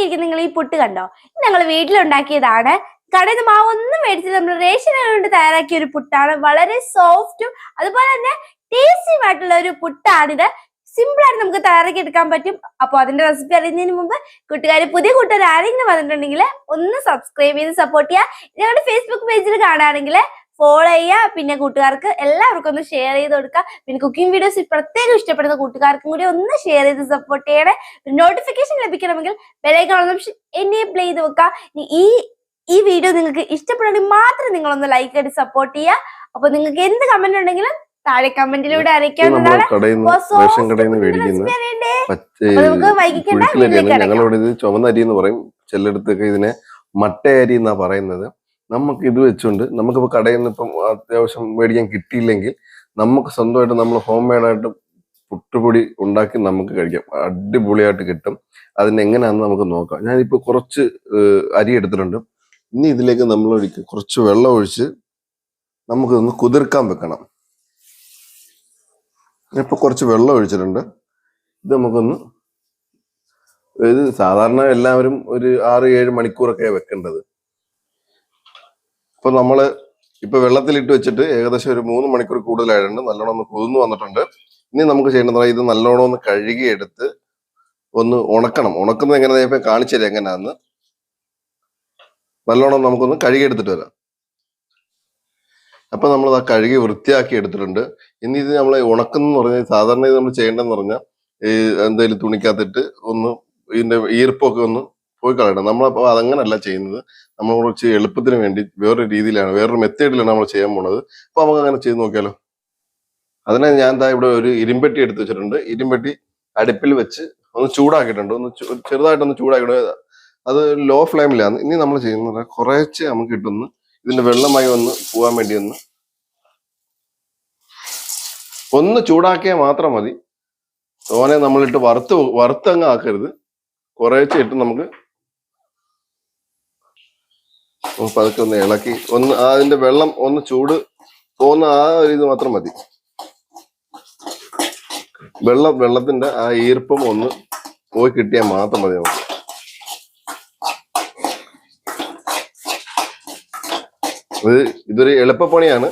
ഉണ്ടാക്കിയിരിക്കുന്ന നിങ്ങൾ ഈ പുട്ട് കണ്ടോ? ഞങ്ങൾ വീട്ടിലുണ്ടാക്കിയതാണ്. കടയിൽ നിന്ന് മാവ് ഒന്നും മേടിച്ചത് നമ്മൾ റേഷൻ കൊണ്ട് തയ്യാറാക്കിയ ഒരു പുട്ടാണ്. വളരെ സോഫ്റ്റും അതുപോലെ തന്നെ ടേസ്റ്റിയുമായിട്ടുള്ള ഒരു പുട്ടാണിത്. സിമ്പിൾ ആയിട്ട് നമുക്ക് തയ്യാറാക്കി എടുക്കാൻ പറ്റും. അപ്പോൾ അതിന്റെ റെസിപ്പി അറിയുന്നതിന് മുമ്പ് കൂട്ടുകാർ പുതിയ കൂട്ടുകാർ ആരെങ്കിലും വന്നിട്ടുണ്ടെങ്കിൽ ഒന്ന് സബ്സ്ക്രൈബ് ചെയ്ത് സപ്പോർട്ട് ചെയ്യുക. ഞങ്ങളുടെ ഫേസ്ബുക്ക് പേജിൽ കാണുകയാണെങ്കിൽ ഫോളോ ചെയ്യുക. പിന്നെ കൂട്ടുകാർക്ക് എല്ലാവർക്കും ഒന്ന് ഷെയർ ചെയ്ത് കൊടുക്കുക. പിന്നെ കുക്കിംഗ് വീഡിയോസ് പ്രത്യേകം ഇഷ്ടപ്പെടുന്ന കൂട്ടുകാർക്കും കൂടി ഒന്ന് ഷെയർ ചെയ്ത് സപ്പോർട്ട് ചെയ്യണേ. നോട്ടിഫിക്കേഷൻ ലഭിക്കണമെങ്കിൽ ബെലൈക്കൺ എനേബിൾ ചെയ്ത് വെക്കുക. ഈ ഈ വീഡിയോ നിങ്ങൾക്ക് ഇഷ്ടപ്പെടുകയാണെങ്കിൽ മാത്രം നിങ്ങളൊന്ന് ലൈക്ക് ആയിട്ട് സപ്പോർട്ട് ചെയ്യുക. അപ്പൊ നിങ്ങൾക്ക് എന്ത് കമന്റ് ഉണ്ടെങ്കിലും താഴെ കമന്റിലൂടെ അറിയിക്കാവുന്നതാണ് ഞങ്ങളിവിടെ ഇത് ചുവന്ന അരി എന്ന് പറയും. ചിലയിടത്തൊക്കെ ഇതിനെ മട്ടയരി എന്നാ പറയുന്നത്. നമുക്ക് ഇത് വെച്ചുകൊണ്ട് നമുക്കിപ്പോൾ കടയിൽ നിന്ന് ഇപ്പം അത്യാവശ്യം മേടിക്കാൻ കിട്ടിയില്ലെങ്കിൽ നമുക്ക് സ്വന്തമായിട്ട് നമ്മൾ ഹോം മെയ്ഡായിട്ട് പുട്ടുപൊടി ഉണ്ടാക്കി നമുക്ക് കഴിക്കാം. അടിപൊളിയായിട്ട് കിട്ടും. അതിന് എങ്ങനെയാണെന്ന് നമുക്ക് നോക്കാം. ഞാനിപ്പോൾ കുറച്ച് അരി എടുത്തിട്ടുണ്ട്. ഇനി ഇതിലേക്ക് നമ്മൾ ഒഴിക്കുക കുറച്ച് വെള്ളം ഒഴിച്ച് നമുക്കിതൊന്ന് കുതിർക്കാൻ വെക്കണം. ഇപ്പോൾ കുറച്ച് വെള്ളം ഒഴിച്ചിട്ടുണ്ട്. ഇത് നമുക്കൊന്ന് ഇത് സാധാരണ എല്ലാവരും ഒരു ആറ് ഏഴ് മണിക്കൂറൊക്കെ വെക്കേണ്ടത്. ഇപ്പൊ നമ്മൾ ഇപ്പൊ വെള്ളത്തിലിട്ട് വെച്ചിട്ട് ഏകദേശം ഒരു മൂന്ന് മണിക്കൂർ കൂടുതലായിട്ടുണ്ട്. നല്ലോണം ഒന്ന് കുതിർന്നു വന്നിട്ടുണ്ട്. ഇനി നമുക്ക് ചെയ്യേണ്ടത് ഇത് നല്ലോണം ഒന്ന് കഴുകിയെടുത്ത് ഒന്ന് ഉണക്കണം. ഉണക്കുന്നത് എങ്ങനെയാ ഇപ്പൊ കാണിച്ചത് എങ്ങനെയാന്ന് നല്ലോണം നമുക്കൊന്ന് കഴുകിയെടുത്തിട്ട് വരാം. അപ്പൊ നമ്മൾ ആ കഴുകി വൃത്തിയാക്കി എടുത്തിട്ടുണ്ട്. ഇനി ഇത് നമ്മൾ ഉണക്കുന്ന പറഞ്ഞാൽ സാധാരണ ഇത് നമ്മൾ ചെയ്യേണ്ടതെന്ന് പറഞ്ഞാൽ എന്തെങ്കിലും തുണിക്കകത്തിട്ട് ഒന്ന് ഇതിന്റെ ഈർപ്പൊക്കെ ഒന്ന് പോയി കളയണം. നമ്മളപ്പോ അതങ്ങനല്ല ചെയ്യുന്നത്. നമ്മൾ കുറച്ച് എളുപ്പത്തിന് വേണ്ടി വേറൊരു രീതിയിലാണ് വേറൊരു മെത്തേഡിലാണ് നമ്മൾ ചെയ്യാൻ പോണത്. അപ്പൊ നമുക്ക് അങ്ങനെ ചെയ്ത് നോക്കിയാലോ? അതിനെ ഞാൻ എന്താ ഇവിടെ ഒരു ഇരുമ്പെട്ടി എടുത്ത് വെച്ചിട്ടുണ്ട്. ഇരുമ്പെട്ടി അടുപ്പിൽ വെച്ച് ഒന്ന് ചൂടാക്കിയിട്ടുണ്ട്. ഒന്ന് ചെറുതായിട്ടൊന്ന് ചൂടാക്കിയിട്ട് അത് ലോ ഫ്ലെയിമിലാണ് ഇനി നമ്മൾ ചെയ്യുന്നത് കുറേശ്ശെ നമുക്ക് കിട്ടുന്നു ഇതിന്റെ വെള്ളമായി ഒന്ന് പോകാൻ വേണ്ടി ഒന്ന് ഒന്ന് ചൂടാക്കിയാൽ മാത്രം മതി. തോനെ നമ്മളിട്ട് വറുത്ത് വറുത്തങ്ങ് ആക്കരുത്. കുറേശ്ശെ ഇട്ട് നമുക്ക് ഒന്ന് പതുക്കെ ഒന്ന് ഇളക്കി. ഒന്ന് അതിന്റെ വെള്ളം ഒന്ന് ചൂട് പോകുന്ന ആ ഒരു ഇത് മാത്രം മതി. വെള്ളം വെള്ളത്തിന്റെ ആ ഈർപ്പം ഒന്ന് പോയി കിട്ടിയാൽ മാത്രം മതി നമുക്ക്. ഇത് ഇതൊരു എളുപ്പപ്പണിയാണ്.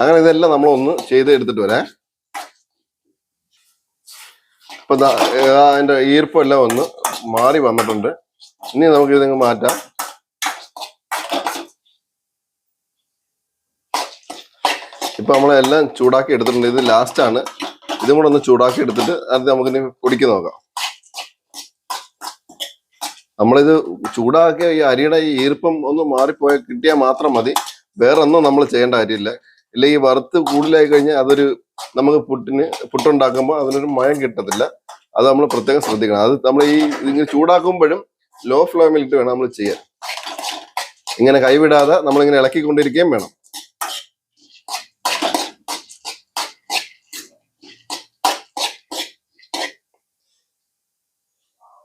അങ്ങനെ ഇതെല്ലാം നമ്മളൊന്ന് ചെയ്ത് എടുത്തിട്ട് വരാം. ഇപ്പൊ അതിന്റെ ഈർപ്പെല്ലാം ഒന്ന് മാറി വന്നിട്ടുണ്ട്. ഇനി നമുക്ക് ഇതങ്ങ് മാറ്റാം. ഇപ്പം നമ്മളെല്ലാം ചൂടാക്കി എടുത്തിട്ടുണ്ട്. ഇത് ലാസ്റ്റാണ് ഇതും കൂടെ ഒന്ന് ചൂടാക്കി എടുത്തിട്ട് അത് നമുക്കിനി പൊടിക്ക് നോക്കാം. നമ്മളിത് ചൂടാക്കിയ ഈ അരിയുടെ ഈ ഈർപ്പം ഒന്ന് മാറിപ്പോയ കിട്ടിയാൽ മാത്രം മതി. വേറെ ഒന്നും നമ്മൾ ചെയ്യേണ്ട കാര്യമില്ല. ഇല്ല ഈ വറുത്ത് കൂടുതലായി കഴിഞ്ഞാൽ അതൊരു നമുക്ക് പുട്ടിന് പുട്ടുണ്ടാക്കുമ്പോൾ അതിനൊരു മയം കിട്ടത്തില്ല. അത് നമ്മൾ പ്രത്യേകം ശ്രദ്ധിക്കണം. അത് നമ്മൾ ഈ ഇങ്ങനെ ചൂടാക്കുമ്പോഴും ലോ ഫ്ലെയിമിൽ ഇട്ട് വേണം നമ്മൾ ചെയ്യാൻ. ഇങ്ങനെ കൈവിടാതെ നമ്മളിങ്ങനെ ഇളക്കിക്കൊണ്ടിരിക്കുകയും വേണം.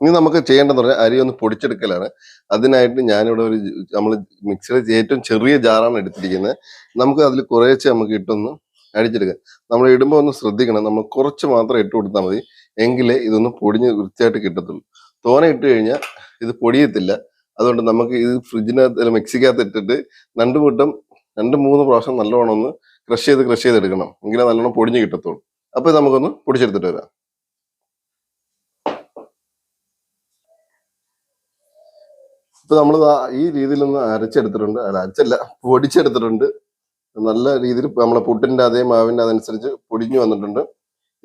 ഇനി നമുക്ക് ചെയ്യേണ്ടതെന്ന് പറഞ്ഞാൽ അരി ഒന്ന് പൊടിച്ചെടുക്കലാണ്. അതിനായിട്ട് ഞാനിവിടെ ഒരു നമ്മൾ മിക്സിയുടെ ഏറ്റവും ചെറിയ ജാറാണ് എടുത്തിരിക്കുന്നത്. നമുക്ക് അതിൽ കുറേശ്ശെ നമുക്ക് ഇട്ടൊന്ന് അടിച്ചെടുക്കാം നമ്മൾ ഇടുമ്പോൾ ഒന്ന് ശ്രദ്ധിക്കണം. നമ്മൾ കുറച്ച് മാത്രം ഇട്ട് കൊടുത്താൽ മതി. എങ്കിലേ ഇതൊന്ന് പൊടിഞ്ഞ് വൃത്തിയായിട്ട് കിട്ടത്തുള്ളൂ. തോന ഇട്ട് കഴിഞ്ഞാൽ ഇത് പൊടിയത്തില്ല. അതുകൊണ്ട് നമുക്ക് ഇത് ഫ്രിഡ്ജിനകത്ത് അല്ല മിക്സിക്കകത്ത് ഇട്ടിട്ട് രണ്ട് കൂട്ടം രണ്ട് മൂന്ന് പ്രാവശ്യം നല്ലോണം ഒന്ന് ക്രഷ് ചെയ്ത് ക്രഷ് ചെയ്ത് എടുക്കണം. എങ്കിലേ നല്ലോണം പൊടിഞ്ഞ് കിട്ടത്തുള്ളൂ. അപ്പൊ ഇത് നമുക്കൊന്ന് പൊടിച്ചെടുത്തിട്ട് വരാം. ഇപ്പൊ നമ്മൾ ഈ രീതിയിലൊന്ന് അരച്ചെടുത്തിട്ടുണ്ട്. അല്ല അരച്ചല്ല പൊടിച്ചെടുത്തിട്ടുണ്ട്. നല്ല രീതിയിൽ നമ്മളെ പുട്ടിന്റെ അതേ മാവിന്റെ അതനുസരിച്ച് പൊടിഞ്ഞു വന്നിട്ടുണ്ട്.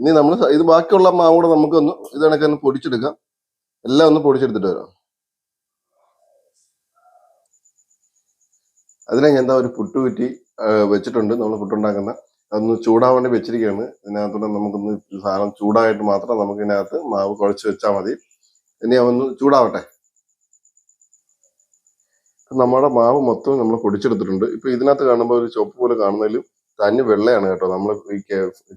ഇനി നമ്മൾ ഇത് ബാക്കിയുള്ള മാവ് കൂടെ നമുക്കൊന്ന് ഇത് കണക്ക് ഒന്ന് പൊടിച്ചെടുക്കാം. എല്ലാം ഒന്ന് പൊടിച്ചെടുത്തിട്ട് വരാം. അതിനെ ഞാൻ എന്താ ഒരു പുട്ട് കുറ്റി വെച്ചിട്ടുണ്ട്. നമ്മൾ പുട്ടുണ്ടാക്കുന്ന. അതൊന്ന് ചൂടാൻ വേണ്ടി വെച്ചിരിക്കുകയാണ്. ഇതിനകത്തൂടെ നമുക്കൊന്ന് സാധനം ചൂടായിട്ട് മാത്രം നമുക്ക് ഇതിനകത്ത് മാവ് കുഴച്ച് വെച്ചാൽ മതി. ഇനി അതൊന്ന് ചൂടാവട്ടെ. നമ്മുടെ മാവ് മൊത്തം നമ്മൾ പൊടിച്ചെടുത്തിട്ടുണ്ട്. ഇപ്പൊ ഇതിനകത്ത് കാണുമ്പോൾ ഒരു ചുവപ്പ് പോലെ കാണുന്നതിലും തന്നെ വെള്ളയാണ് കേട്ടോ. നമ്മൾ ഈ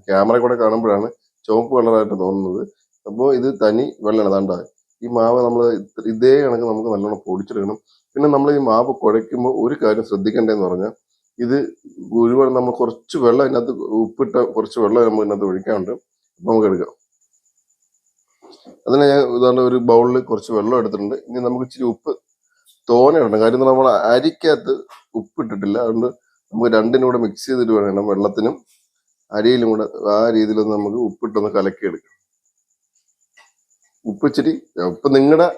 ക്യാമറ കൂടെ കാണുമ്പോഴാണ് ചുവപ്പ് കളറായിട്ട് തോന്നുന്നത്. അപ്പോൾ ഇത് തനി വെള്ളമാണ് അതാണ്ട ഈ മാവ് നമ്മൾ ഇതേ കണക്ക് നമുക്ക് നല്ലോണം പൊടിച്ചെടുക്കണം. പിന്നെ നമ്മൾ ഈ മാവ് കുഴയ്ക്കുമ്പോൾ ഒരു കാര്യം ശ്രദ്ധിക്കേണ്ടതെന്ന് പറഞ്ഞാൽ ഇത് ഒരുപാട് നമ്മൾ കുറച്ച് വെള്ളം ഇതിനകത്ത് ഉപ്പിട്ട കുറച്ച് വെള്ളം നമ്മൾ ഇതിനകത്ത് ഒഴിക്കാനുണ്ട്. നമുക്ക് എടുക്കാം. അതിനെ ഞാൻ ഉദാഹരണം ഒരു ബൗളിൽ കുറച്ച് വെള്ളം എടുത്തിട്ടുണ്ട്. ഇനി നമുക്ക് ഇച്ചിരി ഉപ്പ് തോനെ കാര്യം നമ്മൾ അരിക്കകത്ത് ഉപ്പ് ഇട്ടിട്ടില്ല അതുകൊണ്ട് നമുക്ക് രണ്ടിനും കൂടെ മിക്സ് ചെയ്തിട്ട് വേണം വെള്ളത്തിനും അരിയിലും കൂടെ ആ രീതിയിലൊന്ന് നമുക്ക് ഉപ്പിട്ടൊന്ന് കലക്കിയെടുക്കാം. ഉപ്പ് ഇച്ചിരി ഉപ്പ് നിങ്ങളുടെ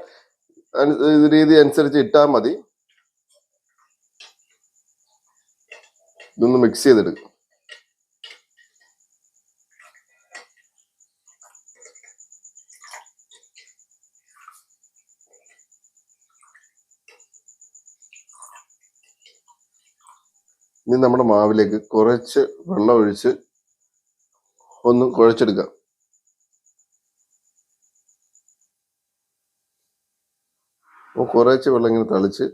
രീതി അനുസരിച്ച് ഇട്ടാൽ മതി. ഇതൊന്ന് മിക്സ് ചെയ്തെടുക്കും. ഇനി നമ്മുടെ മാവിലേക്ക് കുറച്ച് വെള്ളം ഒഴിച്ച് ഒന്ന് കുഴച്ചെടുക്കാം. കുറച്ച് വെള്ളം ഇങ്ങനെ തളിച്ച്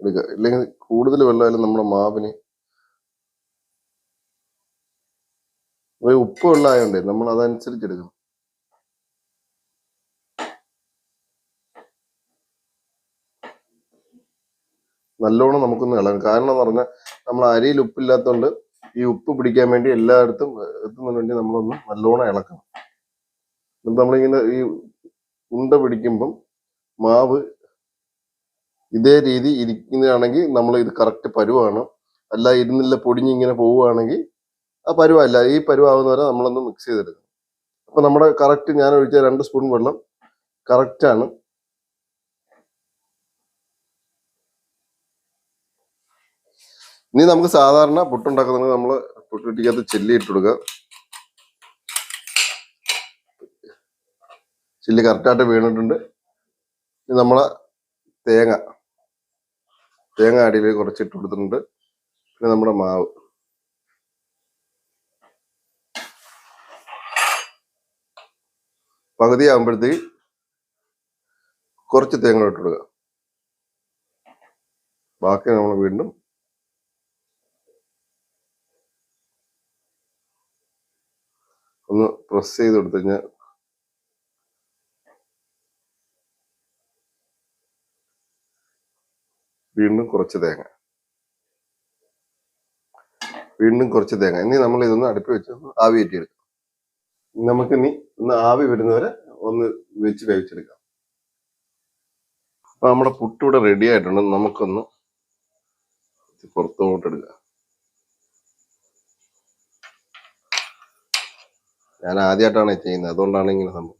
എടുക്കുക ഇല്ലെങ്കിൽ കൂടുതൽ വെള്ളമായാലും നമ്മുടെ മാവിന് ഉപ്പ് വെള്ളമായോണ്ടേ നമ്മൾ അതനുസരിച്ച് എടുക്കണം. നല്ലോണം നമുക്കൊന്ന് ഇളകും കാരണം എന്ന് പറഞ്ഞാൽ നമ്മൾ അരിയിൽ ഉപ്പില്ലാത്തതുകൊണ്ട് ഈ ഉപ്പ് പിടിക്കാൻ വേണ്ടി എല്ലായിടത്തും എത്തുന്നതിന് വേണ്ടി നമ്മളൊന്ന് നല്ലോണം ഇളക്കണം. എന്നിട്ട് നമ്മളിങ്ങനെ ഈ ഉണ്ട പിടിക്കുമ്പം മാവ് ഇതേ രീതി ഇരിക്കുന്നതാണെങ്കിൽ നമ്മൾ ഇത് കറക്റ്റ് പരുവാണ്. അല്ല ഇരുന്നില്ല പൊടിഞ്ഞിങ്ങനെ പോവുകയാണെങ്കിൽ ആ പരുവല്ല. ഈ പരുവാകുന്നവരെ നമ്മളൊന്ന് മിക്സ് ചെയ്തെടുക്കണം. അപ്പം നമ്മുടെ കറക്റ്റ് ഞാൻ ഒഴിച്ച രണ്ട് സ്പൂൺ വെള്ളം കറക്റ്റ് ഇനി നമുക്ക് സാധാരണ പുട്ടുണ്ടാക്കുന്നത് നമ്മൾ പുട്ടിട്ടിക്കകത്ത് ചില്ലി ഇട്ട് കൊടുക്കുക. ചില്ലി കറക്റ്റായിട്ട് വീണിട്ടുണ്ട്. ഇനി നമ്മളെ തേങ്ങ തേങ്ങ അടിയിൽ കുറച്ച് ഇട്ട് കൊടുത്തിട്ടുണ്ട്. പിന്നെ നമ്മുടെ മാവ്. പകുതി ആകുമ്പോഴത്തേക്ക് കുറച്ച് തേങ്ങ ഇട്ട് ബാക്കി നമ്മൾ വീണ്ടും ഒന്ന് പ്രസ് ചെയ്ത് കൊടുത്തു കഴിഞ്ഞാൽ വീണ്ടും കുറച്ച് തേങ്ങ. വീണ്ടും കുറച്ച് തേങ്ങ. ഇനി നമ്മൾ ഇതൊന്ന് അടുപ്പ് വെച്ച് ആവി കയറ്റിയെടുക്കാം നമുക്ക് ഇനി ഒന്ന് ആവി വരുന്നവരെ ഒന്ന് വെച്ച് വേവിച്ചെടുക്കാം. അപ്പൊ നമ്മുടെ പുട്ടിവിടെ റെഡി ആയിട്ടുണ്ട്. നമുക്കൊന്ന് പുറത്തോട്ട് ഞാൻ ആദ്യമായിട്ടാണ് ചെയ്യുന്നത്. അതുകൊണ്ടാണ് ഇങ്ങനെ സംഭവം.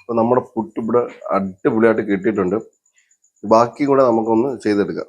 അപ്പോൾ നമ്മുടെ പുട്ട് ഇവിടെ അടിപൊളിയായിട്ട് കിട്ടിയിട്ടുണ്ട്. ബാക്കി കൂടെ നമുക്കൊന്ന് ചെയ്തെടുക്കാം.